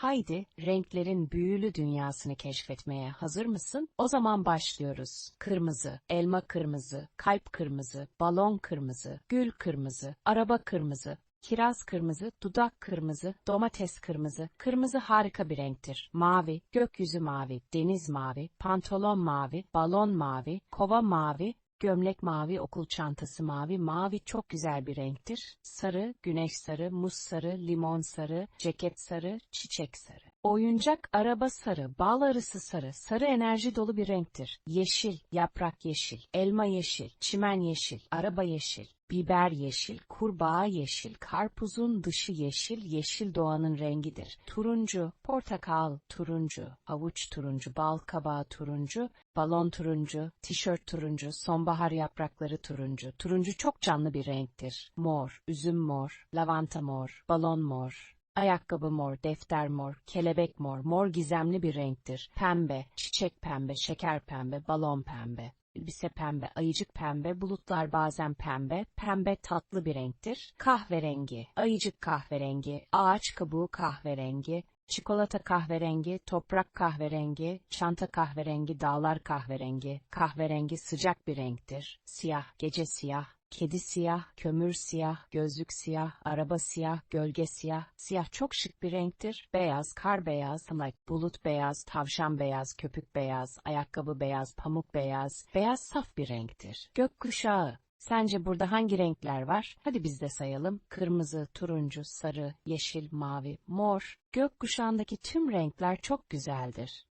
Haydi, renklerin büyülü dünyasını keşfetmeye hazır mısın? O zaman başlıyoruz. Kırmızı, elma kırmızı, kalp kırmızı, balon kırmızı, gül kırmızı, araba kırmızı, Kiraz kırmızı, dudak kırmızı, domates kırmızı. Kırmızı harika bir renktir. Mavi, gökyüzü mavi, deniz mavi, pantolon mavi, balon mavi, kova mavi, gömlek mavi, okul çantası mavi. Mavi çok güzel bir renktir. Sarı, güneş sarı, muz sarı, limon sarı, ceket sarı, çiçek sarı. Oyuncak araba sarı, bal arısı sarı, sarı enerji dolu bir renktir. Yeşil, yaprak yeşil, elma yeşil, çimen yeşil, araba yeşil, biber yeşil, kurbağa yeşil, karpuzun dışı yeşil, yeşil doğanın rengidir. Turuncu, portakal turuncu, avuç turuncu, bal kabağı turuncu, balon turuncu, tişört turuncu, sonbahar yaprakları turuncu. Turuncu çok canlı bir renktir. Mor, üzüm mor, lavanta mor, balon mor. Ayakkabı mor, defter mor, kelebek mor, mor gizemli bir renktir. Pembe, çiçek pembe, şeker pembe, balon pembe. Elbise pembe, ayıcık pembe, bulutlar bazen pembe, pembe tatlı bir renktir. Kahverengi, ayıcık kahverengi, ağaç kabuğu kahverengi, çikolata kahverengi, toprak kahverengi, çanta kahverengi, dağlar kahverengi, kahverengi sıcak bir renktir. Siyah, gece siyah, Kedi siyah, kömür siyah, gözlük siyah, araba siyah, gölge siyah. Siyah çok şık bir renktir. Beyaz, kar beyaz, like bulut beyaz, tavşan beyaz, köpük beyaz, ayakkabı beyaz, pamuk beyaz. Beyaz saf bir renktir. Gökkuşağı. Sence burada hangi renkler var? Hadi biz de sayalım. Kırmızı, turuncu, sarı, yeşil, mavi, mor. Gökkuşağındaki tüm renkler çok güzeldir.